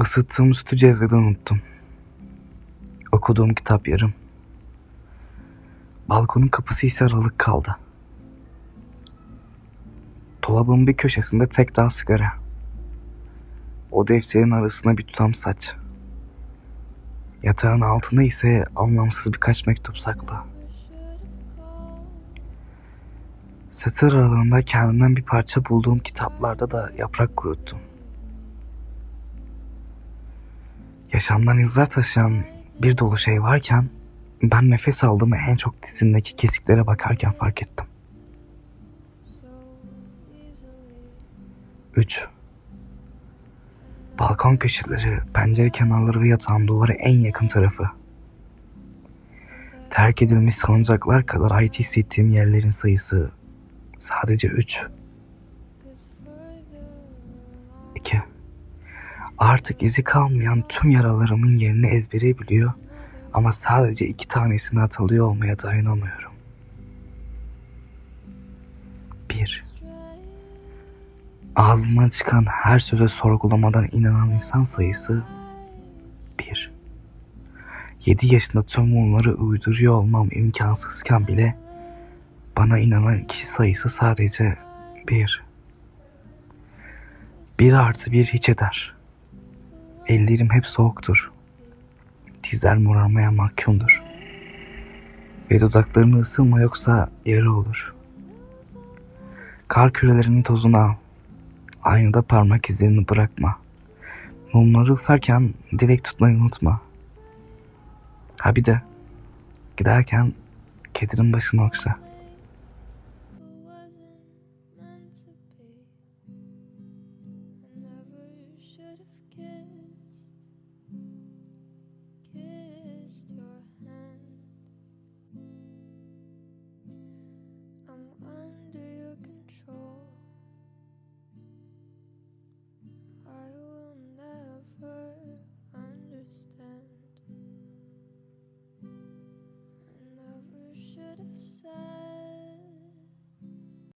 Isıttığım sütü cezvede unuttum. Okuduğum kitap yarım. Balkonun kapısı ise aralık kaldı. Dolabın bir köşesinde tek dal sigara. O defterin arasına bir tutam saç. Yatağın altında ise anlamsız birkaç mektup saklı. Satır aralığında kendimden bir parça bulduğum kitaplarda da yaprak kuruttum. Yaşamdan izler taşıyan bir dolu şey varken ben nefes aldığımı en çok dizindeki kesiklere bakarken fark ettim. 3. Balkon köşeleri, pencere kenarları ve yatağın duvarı en yakın tarafı. Terk edilmiş salıncaklar kadar ait hissettiğim yerlerin sayısı sadece 3. 2. Artık izi kalmayan tüm yaralarımın yerini ezbere biliyor ama sadece iki tanesini hatırlıyor olmaya dayanamıyorum. 1. Ağzından çıkan her söze sorgulamadan inanan insan sayısı 1. 7 yaşında tüm bunları uyduruyor olmam imkansızken bile bana inanan kişi sayısı sadece 1. 1 artı 1 hiç eder. Ellerim hep soğuktur. Dizler morarmaya mahkumdur. Ve dudaklarını ısınma yoksa yara olur. Kar kürelerinin tozunu al. Aynada parmak izlerini bırakma. Mumları üflerken dilek tutmayı unutma. Ha bir de giderken kedinin başını okşa. should have side.